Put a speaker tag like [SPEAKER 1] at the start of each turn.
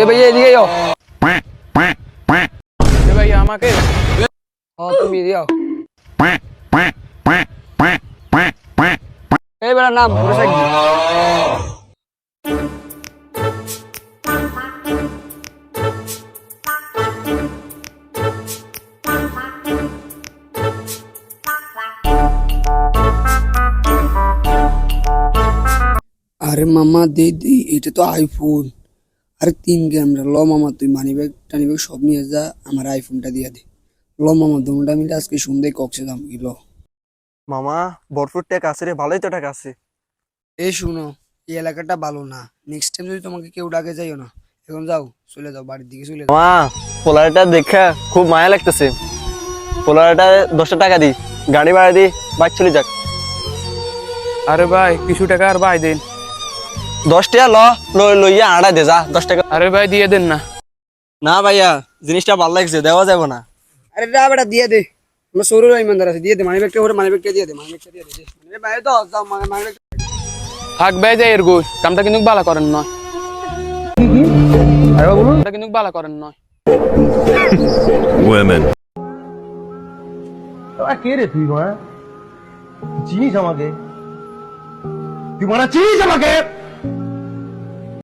[SPEAKER 1] এ ভাইয়া এদিকে যাও।
[SPEAKER 2] এ ভাইয়া আমাকে।
[SPEAKER 1] ও তুমি দিও এই বেড়া নাম পুরো আরে মামা দে দে এটা তো আইফোন আরে তিন ক্যামেরা ল মামা তুই মানি ব্যাগ টানি ব্যাগ সব নিয়ে যা আমার আইফোনটা দিয়ে দে। ল মামা দুটা মিলে আজকে সন্ধ্যায় কক্সে দাম কি ল।
[SPEAKER 3] মামা বরফুর টাকা আছে রে ভালোই তো টাকা আছে।
[SPEAKER 1] এই শুনো এই এলাকাটা ভালো না। নেক্সট টাইম যদি তোমাকে কেউ ডাকে যাইও না এখন যাও চলে যাও বাড়ির দিকে চলে যাও।
[SPEAKER 3] মামা পোলারটা দেখা খুব মায়া লাগতেছে। পোলারটা দশটা টাকা দি গাড়ি ভাড়া দি বাইক চলে যাক।
[SPEAKER 2] আরে ভাই কিছু টাকা আর ভাই দেন।
[SPEAKER 3] দশ টাকা ল লই লইয়া আড়া দে যা দশ টাকা।
[SPEAKER 2] আরে ভাই দিয়ে দেন না।
[SPEAKER 3] না ভাইয়া জিনিসটা ভালো লাগছে দেওয়া যাবে না।
[SPEAKER 1] আরে বেটা দিয়ে দে। আমার সরু ইমানদার আছে দিয়ে দে মানি ব্যাগটা ওরে মানি ব্যাগটা দিয়ে দে মানি ব্যাগটা দিয়ে দে। মানি ব্যাগ তো যাও মানি ব্যাগ
[SPEAKER 2] থাক ভাই যাই এর গোল কামটা কিন্তু ভালো করেন কিন্তু ভালো করেন নয়।
[SPEAKER 4] Women.
[SPEAKER 5] তোরা কে রে তুই মা চিনিস আমাকে? তুই মারা চিনিস আমাকে?